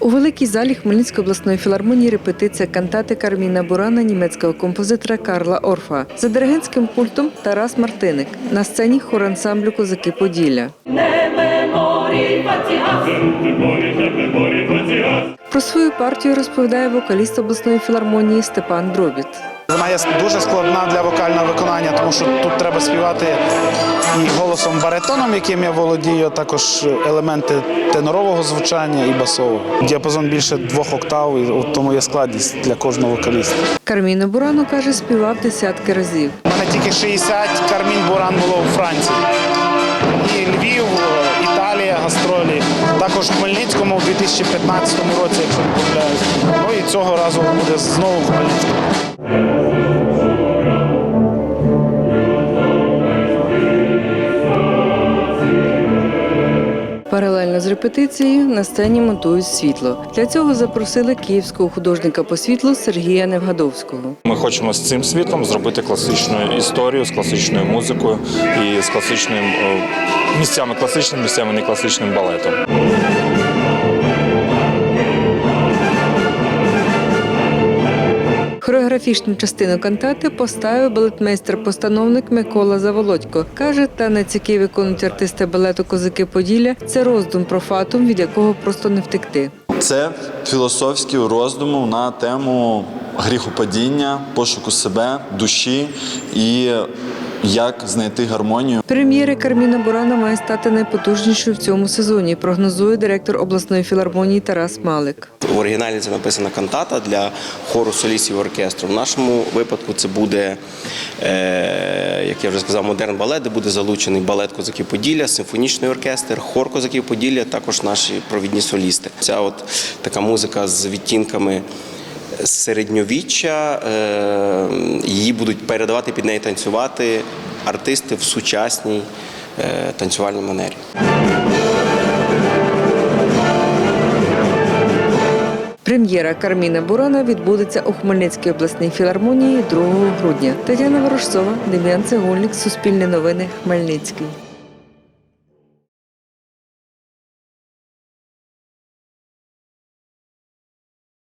У великій залі Хмельницької обласної філармонії репетиція кантати Карміна Бурана німецького композитора Карла Орфа. За диригентським пультом Тарас Мартиник. На сцені хор ансамблю Козаки Поділля. Про свою партію розповідає вокаліст обласної філармонії Степан Дробіт. Вона є дуже складна для вокального виконання, тому що тут треба співати і голосом баритоном, яким я володію, а також елементи тенорового звучання і басового. Діапазон більше двох октав, і тому є складність для кожного вокаліста. Карміно Бурано каже, співав десятки разів. У мене тільки 60 кармін буран було у Франції. Гастролі. Також в Хмельницькому в 2015 році, якщо не помиляюсь. Ну і цього разу буде знову в Хмельницькому. Паралельно з репетицією на сцені монтують світло. Для цього запросили київського художника по світлу Сергія Невгадовського. Ми хочемо з цим світлом зробити класичну історію з класичною музикою і з класичним місцями класичним, місцями не класичним балетом. Хореографічну частину кантати поставив балетмейстер-постановник Микола Заволодько. Каже, танець, який виконують артисти балету Козаки Поділля, це роздум про фатум, від якого просто не втекти. Це філософські роздуми на тему гріхопадіння, пошуку себе, душі і як знайти гармонію. Прем'єра Карміна Бурана має стати найпотужнішою в цьому сезоні. Прогнозує директор обласної філармонії Тарас Малик. В оригіналі це написана кантата для хору солістів оркестру. В нашому випадку це буде, е, як я вже сказав, модерн балет, де буде залучений балет Козаків Поділля, симфонічний оркестр, хор Козаків Поділля, також наші провідні солісти. Ця от така музика з відтінками середньовіччя, е, її будуть передавати під неї танцювати артисти в сучасній е, танцювальній манері. Прем'єра Карміна Бурана відбудеться у Хмельницькій обласній філармонії 2 грудня. Тетяна Ворожцова, Дем'ян Цегольник, Суспільне новини, Хмельницький.